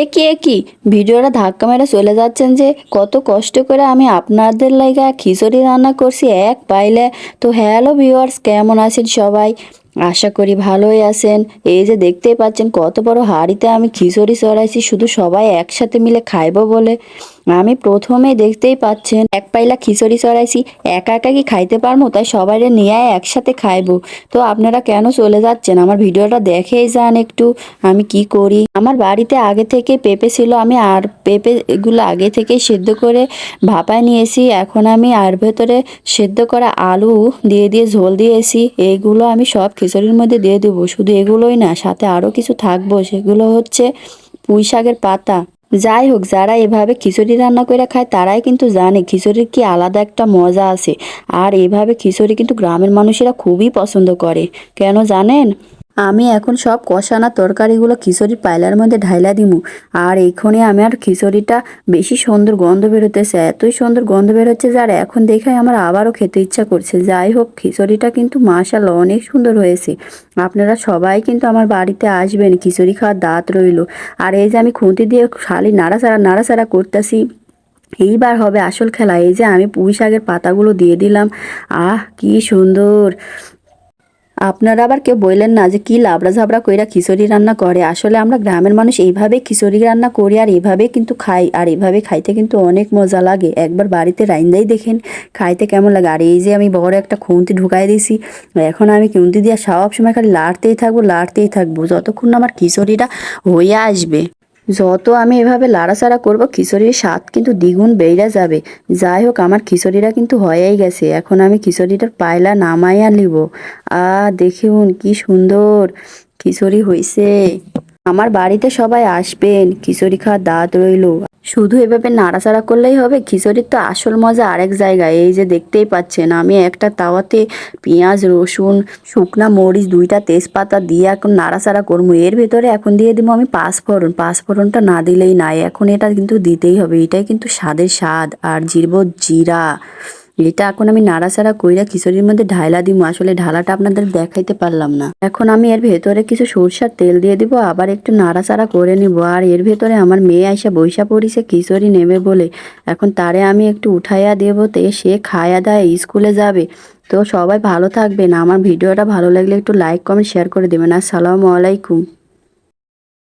একই এ কি? ভিডিওটা ধাক্কা মেরে চলে যাচ্ছেন যে, কত কষ্ট করে আমি আপনাদের লাইগা খিচুড়ি রান্না করছি এক পাইলে। তো হ্যালো ভিউয়ার্স, কেমন আছেন সবাই? আশা করি ভালোই আছেন। এই যে দেখতেই পাচ্ছেন, কত বড় হাড়িতে আমি খিচুড়ি চড়াইছি, শুধু সবাই একসাথে মিলে খাইব বলে। আমি প্রথমে দেখতেই পাচ্ছেন এক পাইলা খিচুড়ি চড়াইছি, একা একা কি খাইতে পারব তাই সবাই নিয়ে একসাথে খাইবো। তো আপনারা কেন চলে যাচ্ছেন? আমার ভিডিওটা দেখেই যান একটু, আমি কি করি? আমার বাড়িতে আগে থেকে পেঁপে ছিল, আমি আর পেঁপে এগুলো আগে থেকেই সেদ্ধ করে ভাপায় নিয়েছি। এখন আমি আর ভেতরে সেদ্ধ করা আলু দিয়ে দিয়ে ঝোল দিয়েছি। এইগুলো আমি সব খিচুড়ির মধ্যে দিয়ে দেবো। শুধু এগুলোই না, সাথে আরও কিছু থাকব। সেগুলো হচ্ছে পুঁই শাকের পাতা। যাই হোক, যারা এভাবে খিচুড়ি রান্না করে খায়, তারাই কিন্তু জানে খিচুড়ির কি আলাদা একটা মজা আছে। আর এভাবে খিচুড়ি কিন্তু গ্রামের মানুষেরা খুবই পছন্দ করে। কেন জানেন? আমি এখন সব কষানা তরকারিগুলো খিচুড়ির পাইলার মধ্যে ঢাইলা দিমু। আর এইখানে আমার খিচুড়িটা বেশি সুন্দর গন্ধ বেরোতেছে, এতই সুন্দর গন্ধ বেরোচ্ছে যে আর এখন দেখে আমার আবারও খেতে ইচ্ছা করছে। যাই হোক, খিচুড়িটা কিন্তু মাশাল্লাহ অনেক সুন্দর হয়েছে। আপনারা সবাই কিন্তু আমার বাড়িতে আসবেন, খিচুড়ি খাওয়ার দাঁত রইল। আর এই যে আমি খুঁতি দিয়ে খালি নাড়াচাড়া নাড়াচাড়া করতেছি, এইবার হবে আসল খেলা। এই যে আমি পুঁই শাকের পাতাগুলো দিয়ে দিলাম। আহ, কি সুন্দর! আপনারা আবার কেউ বললেন না যে কি লাবড়া ঝাবড়া কইরা খিচুড়ি রান্না করে। আসলে আমরা গ্রামের মানুষ এইভাবে খিচুড়ি রান্না করি আর এইভাবে কিন্তু খাই, আর এইভাবে খাইতে কিন্তু অনেক মজা লাগে। একবার বাড়িতে রাইন্দাই দেখেন, খাইতে কেমন লাগে। আর এই যে আমি বড় একটা খুন্তি ঢুকাই দিয়েছি, এখন আমি খুন্তি দিয়ে সব সময় খালি লাড়তেই থাকব লাড়তেই থাকব, যতক্ষণ আমার খিচুড়িটা হয়ে আসবে। যত আমি এভাবে লাড়াচাড়া করব, খিচুড়ির স্বাদ কিন্তু দ্বিগুণ বেড়ে যাবে। যাই হোক, আমার খিচুড়িটা কিন্তু হয়েই গেছে। এখন আমি খিচুড়িটার পায়লা নামাইয়া নিব। আ দেখুন কি সুন্দর খিচুড়ি হয়েছে আমার বাড়িতে সবাই আসবেন, খিচুড়ি খাওয়ার দাঁত রইল। শুধু এভাবে নাড়াচাড়া করলেই হবে, খিচুড়ির তো আসল মজা আরেক জায়গায়। এই যে দেখতেই পাচ্ছেন, আমি একটা তাওয়াতে পেঁয়াজ, রসুন, শুকনা মরিচ, দুইটা তেজপাতা দিয়ে এখন নাড়াচাড়া করব। এর ভেতরে এখন দিয়ে দিব আমি পাঁচফোড়ন। পাঁচফোড়নটা না দিলেই নাই, এখন এটা কিন্তু দিতেই হবে। এটাই কিন্তু স্বাদের স্বাদ। আর জিরব জিরা। এটা এখন আমি নাড়াচাড়া কইরা খিচুড়ির মধ্যে ঢাইলা দিব আসলে ঢালাটা আপনাদের দেখাইতে পারলাম না। এখন আমি এর ভেতরে কিছু সরষার তেল দিয়ে দিব, আবার একটু নাড়াচাড়া করে নিব। আর এর ভেতরে আমার মেয়ে আইসা বৈশা পড়িছে, খিচুড়ি নেবে বলে। এখন তারে আমি একটু উঠাইয়া দেবো তে সে খায়া দায়, স্কুলে যাবে। তো সবাই ভালো থাকবেন। আমার ভিডিওটা ভালো লাগলে একটু লাইক কমেন্ট শেয়ার করে দেবেন। আসসালামু আলাইকুম।